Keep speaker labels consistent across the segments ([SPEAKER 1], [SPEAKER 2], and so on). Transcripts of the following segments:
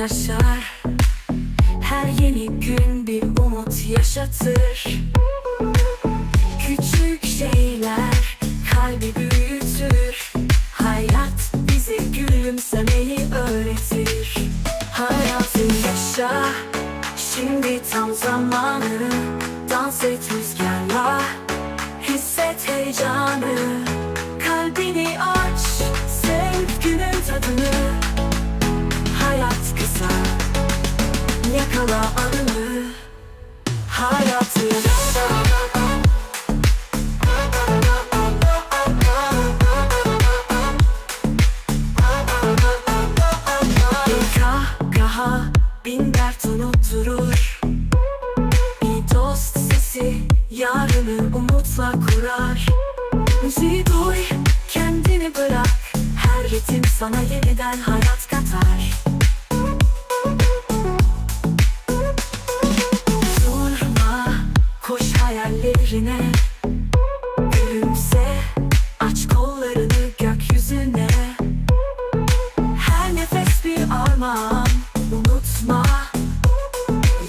[SPEAKER 1] taşar Her yeni gün bir umut yaşatır. Küçük şeyler kalbi büyütür. Hayat bize gülümsemeyi öğretir. Hayatı yaşa Şimdi tam zamanı. Dans et rüzgarla Hisset heyecanı. Kalbini aç Yakala anını Hayatı kahkaha bin dert Bir dost sesi yarını umutla kurar. Müziği duy kendini bırak. Her ritim sana yeniden hayat katar hayallerine Gülümse aç kollarını gökyüzüne. Her nefes bir armağan Unutma.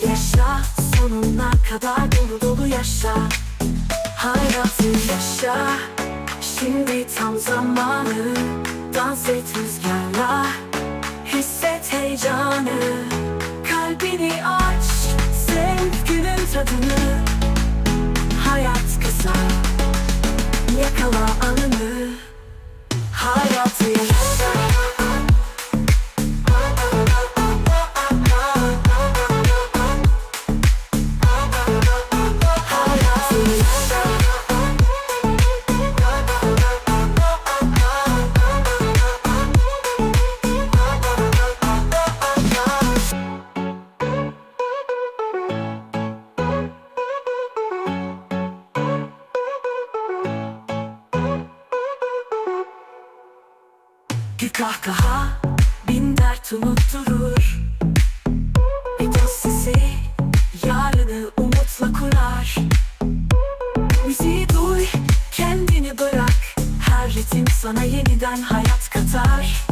[SPEAKER 1] Yaşa sonuna kadar dolu dolu yaşa. Hayatı yaşa Şimdi tam zamanı. Dans et rüzgarla Hisset heyecanı Bir kahkaha bin dert unutturur. Bir dost sesi yarını umutla kurar. Müziği duy kendini bırak. Her ritim sana yeniden hayat katar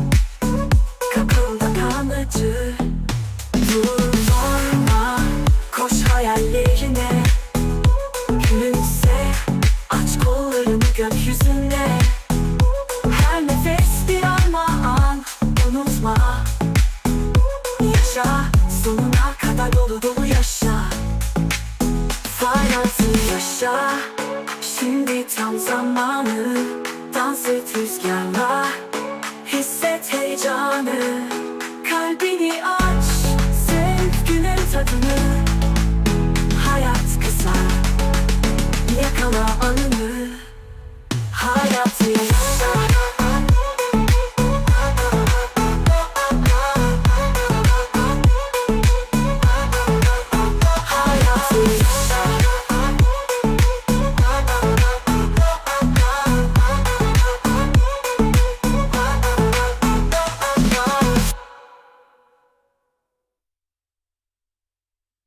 [SPEAKER 1] başa Sonuna kadar dolu dolu yaşa. Hayatı yaşa Şimdi tam zamanı. Dans et rüzgarla Hisset heyecanı.